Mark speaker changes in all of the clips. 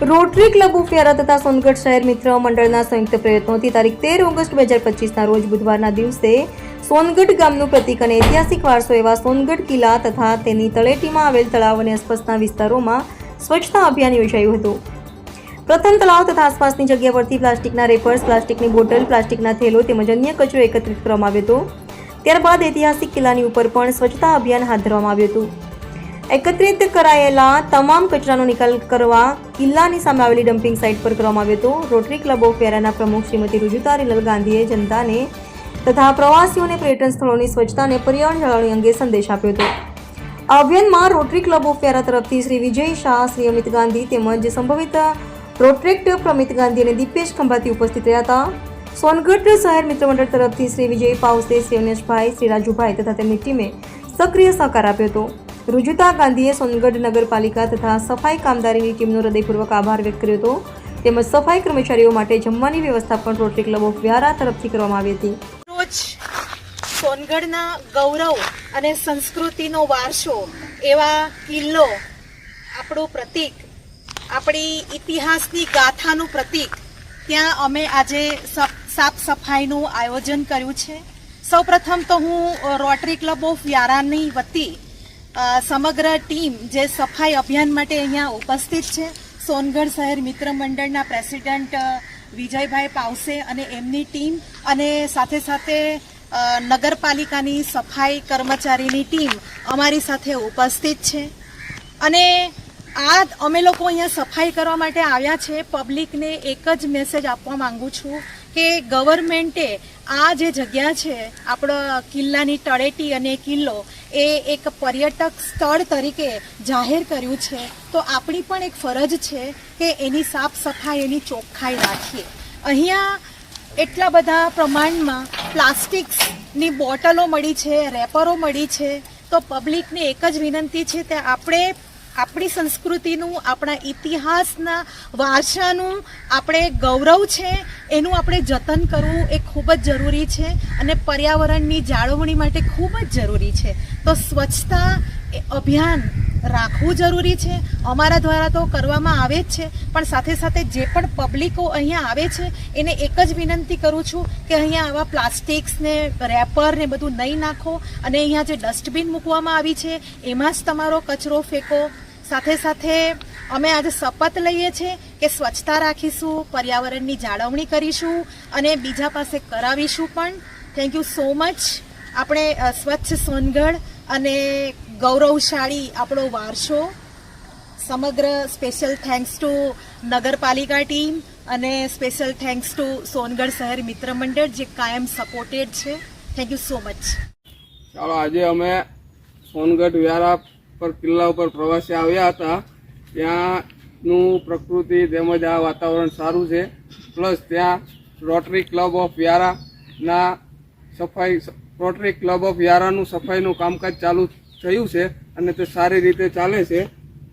Speaker 1: Rotary club of Vyara તથા સોનગઢ શહેર મિત્ર મંડળના સંયુક્ત પ્રયત્નોથી તારીખ તેર ઓગસ્ટ બે હજાર પચીસના રોજ બુધવારના દિવસે સોનગઢ ગામનું પ્રતીક અને ઐતિહાસિક વારસો એવા સોનગઢ કિલ્લા તથા તેની તળેટીમાં આવેલ તળાવ અને આસપાસના વિસ્તારોમાં સ્વચ્છતા અભિયાન યોજાયું હતું. પ્રથમ તળાવ તથા આસપાસની જગ્યા પરથી પ્લાસ્ટિકના રેપર્સ, પ્લાસ્ટિકની બોટલ, પ્લાસ્ટિકના થેલો તેમજ અન્ય કચરો એકત્રિત કરવામાં આવ્યો હતો. ત્યારબાદ ઐતિહાસિક કિલ્લાની ઉપર પણ સ્વચ્છતા અભિયાન હાથ ધરવામાં આવ્યું હતું. એકત્રિત કરાયેલા તમામ કચરાનો નિકાલ કરવા કિલ્લાની સામે આવેલી ડમ્પિંગ સાઇટ પર કરવામાં આવ્યો હતો. રોટરી ક્લબ ઓફ વેરાના પ્રમુખ શ્રીમતી રુજુતા રીનલ ગાંધીએ જનતાને તથા પ્રવાસીઓને પર્યટન સ્થળોની સ્વચ્છતા અને પર્યાવરણ જાળવણી અંગે સંદેશ આપ્યો હતો. આ અભિયાનમાં રોટરી ક્લબ ઓફ વેરા તરફથી શ્રી વિજય શાહ, શ્રી અમિત ગાંધી તેમજ સંભવિત રોટ્રેક્ટ પ્રમિત ગાંધી અને દીપેશ ખંભાતી ઉપસ્થિત રહ્યા હતા. સોનગઢ શહેર મિત્રમંડળ તરફથી શ્રી વિજય પાઉસે શ્રી અનેશભાઈ, શ્રી રાજુભાઈ તથા તેમની ટીમે સક્રિય સહકાર આપ્યો હતો. રુજુતા ગાંધીએ સોનગઢ નગરપાલિકા તથા સફાઈ કામદારીની ટીમનો હૃદયપૂર્વક આભાર વ્યક્ત કર્યો હતો. તેમજ સફાઈ કર્મચારીઓ માટે જમવાની વ્યવસ્થા પણ રોટરી ક્લબ ઓફ વ્યારા તરફથી કરવામાં આવી હતી.
Speaker 2: રોજ સોનગઢના ગૌરવ અને સંસ્કૃતિનો વારસો એવા કિલ્લો આપણું પ્રતીક, આપણી ઇતિહાસની ગાથાનું પ્રતીક, ત્યાં અમે આજે સફ- સાફ સફાઈનું આયોજન કર્યું છે. સૌપ્રથમ તો હું રોટરી ક્લબ ઓફ વ્યારાની વતી સમગ્ર ટીમ જે સફાઈ અભિયાન માટે અહીંયા ઉપસ્થિત છે, સોનગઢ શહેર મિત્ર મંડળના પ્રેસિડેન્ટ વિજયભાઈ પાવસે અને એમની ટીમ અને સાથે સાથે નગરપાલિકાની સફાઈ કર્મચારીની ટીમ અમારી સાથે ઉપસ્થિત છે. અને આ અમે લોકો અહીંયા સફાઈ કરવા માટે આવ્યા છે. પબ્લિકને એક જ મેસેજ આપવા માંગુ છું. કે ગવર્મેન્ટે આ જે જગ્યા છે, આપણો કિલ્લાની તળેટી અને કિલ્લો, એ એક પર્યટક સ્થળ તરીકે જાહેર કર્યું છે. તો આપણી પણ એક ફરજ છે કે એની સાફ સફાઈ, એની ચોખ્ખાઈ રાખીએ. અહીંયા એટલા બધા પ્રમાણમાં પ્લાસ્ટિક્સની બોટલો મળી છે, રેપરો મળી છે. તો પબ્લિકને એક જ વિનંતી છે કે આપણે આપણી સંસ્કૃતિનું, આપણા ઇતિહાસના વારસાનું આપણે ગૌરવ છે, એનું આપણે જતન કરવું એ ખૂબ જ જરૂરી છે અને પર્યાવરણની જાળવણી માટે ખૂબ જ જરૂરી છે. તો સ્વચ્છતા એ અભિયાન રાખવું જરૂરી છે. અમારા દ્વારા તો કરવામાં આવે જ છે, પણ સાથે સાથે જે પણ પબ્લિકો અહીંયા આવે છે, એને એક જ વિનંતી કરું છું કે અહીંયા આવા પ્લાસ્ટિક્સ ને રેપર ને બધું નહીં નાખો અને અહીંયા જે ડસ્ટબિન મૂકવામાં આવી છે, એમાં જ તમારો કચરો ફેંકો સાથે સાથે અમે આજે શપથ લઈએ છીએ કે સ્વચ્છતા રાખીશું, પર્યાવરણની જાળવણી કરીશું અને બીજા પાસે કરાવીશું પણ. થેન્ક યુ સો મચ આપણે સ્વચ્છ સોનગઢ અને ગૌરવશાળી આપણો વારસો. સમગ્ર સ્પેશિયલ થેન્ક્સ ટુ નગરપાલિકા ટીમ અને સ્પેશિયલ થેન્ક્સ ટુ સોનગઢ શહેર મિત્ર મંડળ જે કાયમ સપોર્ટેડ છે. થેન્ક યુ સો મચ
Speaker 3: ચાલો, આજે અમે સોનગઢ વ્યારા પર કિલ્લા ઉપર પ્રવાસી આવ્યા હતા. ત્યાંનું પ્રકૃતિ તેમજ આ વાતાવરણ સારું છે. પ્લસ ત્યાં રોટરી ક્લબ ઓફ વ્યારાના સફાઈ રોટરી ક્લબ ઓફ વ્યારાનું સફાઈનું કામકાજ ચાલુ થયું છે અને તે સારી રીતે ચાલે છે.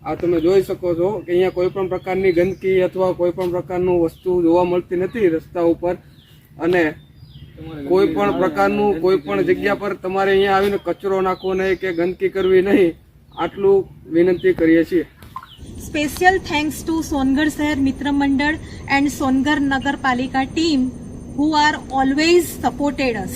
Speaker 3: આ તમે જોઈ શકો છો કે અહીંયા કોઈ પણ પ્રકારની ગંદકી અથવા કોઈ પણ પ્રકારનું વસ્તુ જોવા મળતી નથી રસ્તા ઉપર. અને કોઈ પણ પ્રકારનું કોઈ પણ જગ્યા પર તમારે અહીંયા આવીને કચરો નાખવો નહીં કે ગંદકી કરવી નહીં. આટલું વિનંતી કરીએ છીએ.
Speaker 2: સ્પેશિયલ થેન્ક્સ ટુ સોનગઢ શહેર મિત્ર મંડળ એન્ડ સોનગઢ નગરપાલિકા team who are always supported us